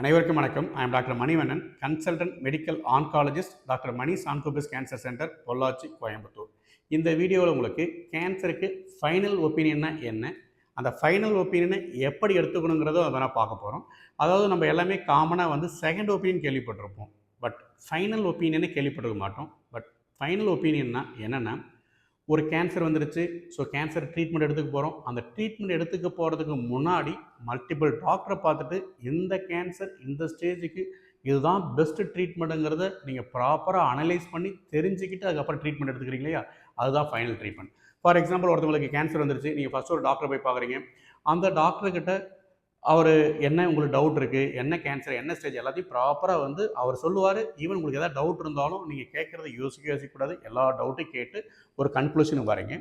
அனைவருக்கும் வணக்கம். I am doctor Manivannan consultant medical oncologist doctor Mani சான்கோபிஸ் cancer centre Pollachi Coimbatore. இந்த வீடியோவில் உங்களுக்கு கேன்சருக்கு ஃபைனல் ஒப்பீனியன்னா என்ன? அந்த ஃபைனல் ஒப்பீனியனை எப்படி எடுத்துக்கணுங்கிறதோ அதை நான் பார்க்க போகிறோம் அதாவது நம்ம எல்லாமே காமனாக வந்து செகண்ட் ஒப்பீனியன் கேள்விப்பட்டிருப்போம். பட் ஃபைனல் ஒப்பீனியனை கேள்விப்பட்டிருக்க மாட்டோம். பட் ஃபைனல் ஒப்பீனியன்னா என்னென்னா ஒரு கேன்சர் வந்துருச்சு. ஸோ கேன்சர் ட்ரீட்மெண்ட் எடுத்துக்க போகிறோம் அந்த ட்ரீட்மெண்ட் எடுத்துக்க போகிறதுக்கு முன்னாடி மல்டிபிள் டாக்டரை பார்த்துட்டு இந்த கேன்சர் இந்த ஸ்டேஜுக்கு இதுதான் பெஸ்ட் ட்ரீட்மெண்ட்டுங்கிறத நீங்கள் ப்ராப்பராக அனலைஸ் பண்ணி தெரிஞ்சுக்கிட்டு அதுக்கப்புறம் ட்ரீட்மெண்ட் எடுத்துக்கிறீங்க இல்லையா? அதுதான் ஃபைனல் ட்ரீட்மெண்ட் ஃபார் எக்ஸாம்பிள் ஒருத்தவங்களுக்கு கேன்சர் வந்துருச்சு. நீங்கள் ஃபஸ்ட் ஒரு டாக்டரை போய் பார்க்குறீங்க. அந்த டாக்டர்கிட்ட அவர் என்ன உங்களுக்கு டவுட் இருக்குது என்ன கேன்சர் என்ன ஸ்டேஜ் எல்லாத்தையும் ப்ராப்பராக வந்து அவர் சொல்லுவார். ஈவன் உங்களுக்கு எதாவது டவுட் இருந்தாலும் நீங்கள் கேட்குறத யோசிக்க யோசிக்கக்கூடாது. எல்லா டவுட்டையும் கேட்டு ஒரு கன்க்ளூஷனுக்கு வரீங்க.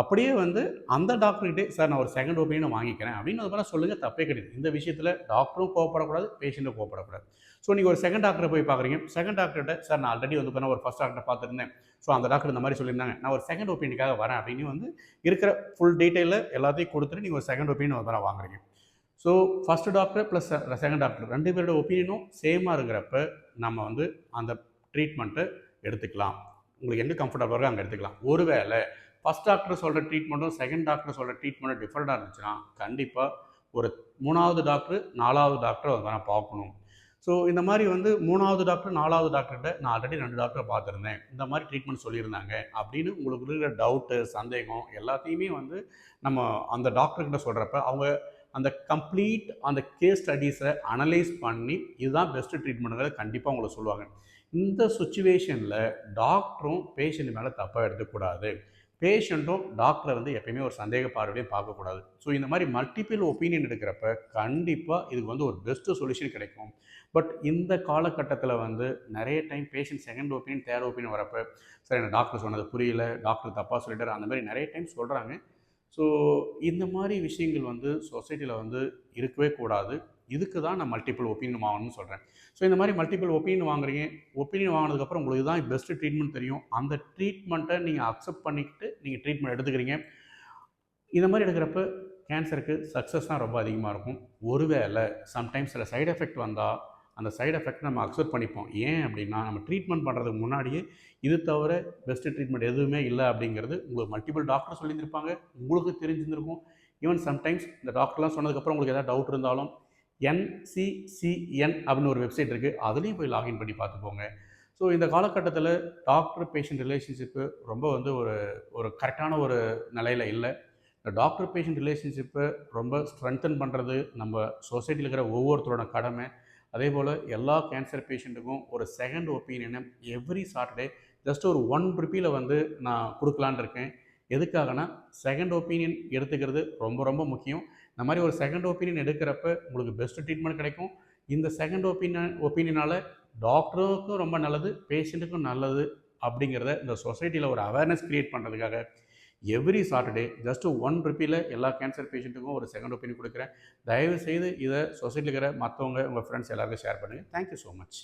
அப்படியே வந்து அந்த டாக்டர்கிட்டே சார் நான் ஒரு செகண்ட் ஒப்பீனியன் வாங்கிக்கிறேன். அப்படின்னு அது மாதிரி சொல்லுங்கள் தப்பே கிடையாது. இந்த விஷயத்தில் டாக்டரும் கோவப்படக்கூடாது பேஷண்ட்டும் கோவப்படக்கூடாது. ஸோ நீங்கள் ஒரு செகண்ட் டாக்டரை போய் பார்க்குறீங்க செகண்ட் டாக்டர்கிட்ட சார் நான் ஆல்ரெடி வந்து பண்ண ஒரு ஃபஸ்ட் டாக்டரை பார்த்துருந்தேன். ஸோ அந்த டாக்டர் இந்த மாதிரி சொல்லியிருந்தாங்க. நான் ஒரு செகண்ட் ஒப்பீனியனுக்காக வரேன். அப்படின்னு வந்து இருக்கிற ஃபுல் டீட்டெயிலில் எல்லாத்தையும் கொடுத்துட்டு நீங்கள் ஒரு செகண்ட் ஒப்பீனியன் வந்து வாங்குறீங்க. So first doctor plus second doctor ரெண்டு பேரோட ஒப்பீனியனும் சேமாக இருக்கிறப்ப நம்ம வந்து அந்த ட்ரீட்மெண்ட்டை எடுத்துக்கலாம். உங்களுக்கு எங்கே கம்ஃபர்டபுளாக இருக்கோ அங்கே எடுத்துக்கலாம். ஒருவேளை ஃபஸ்ட் டாக்டர் சொல்கிற ட்ரீட்மெண்ட்டும் செகண்ட் டாக்டர் சொல்கிற ட்ரீட்மெண்ட்டும் டிஃப்ரெண்ட்டாக இருந்துச்சுன்னா கண்டிப்பாக ஒரு மூணாவது டாக்டர் நாலாவது டாக்டர் வந்து நான் பார்க்கணும். ஸோ இந்த மாதிரி வந்து மூணாவது டாக்டர் நாலாவது டாக்டர்கிட்ட நான் ஆல்ரெடி ரெண்டு டாக்டரை பார்த்துருந்தேன். இந்த மாதிரி ட்ரீட்மெண்ட் சொல்லியிருந்தாங்க. அப்படின்னு உங்களுக்கு இருக்கிற டவுட்டு சந்தேகம் எல்லாத்தையுமே வந்து நம்ம அந்த டாக்டர்கிட்ட சொல்கிறப்ப அவங்க அந்த கம்ப்ளீட் அந்த கேஸ் ஸ்டடீஸை அனலைஸ் பண்ணி இதுதான் பெஸ்ட்டு ட்ரீட்மெண்ட்டுங்கிறத கண்டிப்பாக உங்களை சொல்லுவாங்க. இந்த சுச்சுவேஷனில் டாக்டரும் பேஷண்ட் மேலே தப்பாக எடுத்துக்கூடாது. பேஷண்ட்டும் டாக்டரை வந்து எப்பயுமே ஒரு சந்தேக பார்வையிலையும் பார்க்கக்கூடாது. ஸோ இந்த மாதிரி மல்டிபிள் ஒப்பீனியன் எடுக்கிறப்ப கண்டிப்பாக இதுக்கு வந்து ஒரு பெஸ்ட்டு சொல்யூஷன் கிடைக்கும். பட் இந்த காலகட்டத்தில் வந்து நிறைய time patient second opinion third opinion வரப்போ சார் எனக்கு டாக்டர் சொன்னது புரியல டாக்டர் தப்பாக சொல்லிட்டார் அந்த மாதிரி நிறைய டைம் சொல்கிறாங்க ஸோ இந்த மாதிரி விஷயங்கள் வந்து சொசைட்டியில் வந்து இருக்கவே கூடாது. இதுக்கு தான் நான் மல்டிபிள் ஒப்பீனியன் வாங்கணும்னு சொல்கிறேன் ஸோ இந்த மாதிரி மல்டிபிள் ஒப்பீனியன் வாங்குறீங்க ஒப்பீனியன் வாங்கினதுக்கப்புறம் உங்களுக்கு தான் பெஸ்ட்டு ட்ரீட்மெண்ட் தெரியும். அந்த ட்ரீட்மெண்ட்டை நீங்கள் அக்செப்ட் பண்ணிக்கிட்டு நீங்கள் ட்ரீட்மெண்ட் எடுத்துக்கிறீங்க. இந்த மாதிரி எடுக்கிறப்ப கேன்சருக்கு சக்ஸஸ் தான் ரொம்ப அதிகமாக இருக்கும். ஒருவேளை சம்டைம்ஸ் சில சைடு எஃபெக்ட் வந்தால் அந்த சைடு எஃபெக்ட் நம்ம அக்செப்ட் பண்ணிப்போம். ஏன் அப்படின்னா நம்ம ட்ரீட்மெண்ட் பண்ணுறதுக்கு முன்னாடியே இது தவிர பெஸ்ட்டு ட்ரீட்மெண்ட் எதுவுமே இல்லை அப்படிங்கிறது உங்களுக்கு மல்டிபிள் டாக்டர் சொல்லியிருந்திருப்பாங்க. உங்களுக்கு தெரிஞ்சிருந்திருக்கும். ஈவன் சம்டைம்ஸ் இந்த டாக்டர்லாம் சொன்னதுக்கப்புறம் உங்களுக்கு எதாவது டவுட் இருந்தாலும் என்சிசிஎன் அப்படின்னு ஒரு வெப்சைட் இருக்குது அதுலேயும் போய் லாகின் பண்ணி பார்த்துப்போங்க ஸோ இந்த காலகட்டத்தில் டாக்டர் பேஷண்ட் ரிலேஷன்ஷிப்பு ரொம்ப வந்து ஒரு ஒரு கரெக்டான ஒரு நிலையில் இல்லை. இந்த டாக்டர் பேஷண்ட் ரிலேஷன்ஷிப்பை ரொம்ப ஸ்ட்ரென்தன் பண்ணுறது நம்ம சொசைட்டியில் இருக்கிற ஒவ்வொருத்தரோட கடமை. அதே போல் எல்லா கேன்சர் பேஷண்ட்டுக்கும் ஒரு செகண்ட் ஒப்பீனியனை எவ்ரி சாட்டர்டே ஜஸ்ட் ஒரு ஒன் ருப்பியில் வந்து நான் கொடுக்கலான் இருக்கேன். எதுக்காகனா செகண்ட் ஒப்பீனியன் எடுத்துக்கிறது ரொம்ப ரொம்ப முக்கியம். இந்த மாதிரி ஒரு செகண்ட் ஒப்பீனியன் எடுக்கிறப்ப உங்களுக்கு பெஸ்ட் ட்ரீட்மெண்ட் கிடைக்கும். இந்த செகண்ட் ஒப்பீனியன் ஒப்பீனியனால் டாக்டருக்கும் ரொம்ப நல்லது பேஷண்ட்டுக்கும் நல்லது அப்படிங்கிறத இந்த சொசைட்டியில் ஒரு அவேர்னஸ் க்ரியேட் பண்ணுறதுக்காக எவ்ரி சாட்டர்டே ஜஸ்ட் ஒன் ருப்பியில் எல்லா கேன்சர் பேஷண்ட்டுக்கும் ஒரு செகண்ட் ஒப்பீனியன் கொடுக்குறேன். தயவுசெய்து இதை சொசைட்டியில் இருக்கிற மற்றவங்க உங்கள் ஃப்ரெண்ட்ஸ் எல்லாருக்கும் ஷேர் பண்ணுங்கள் தேங்க்யூ ஸோ மச்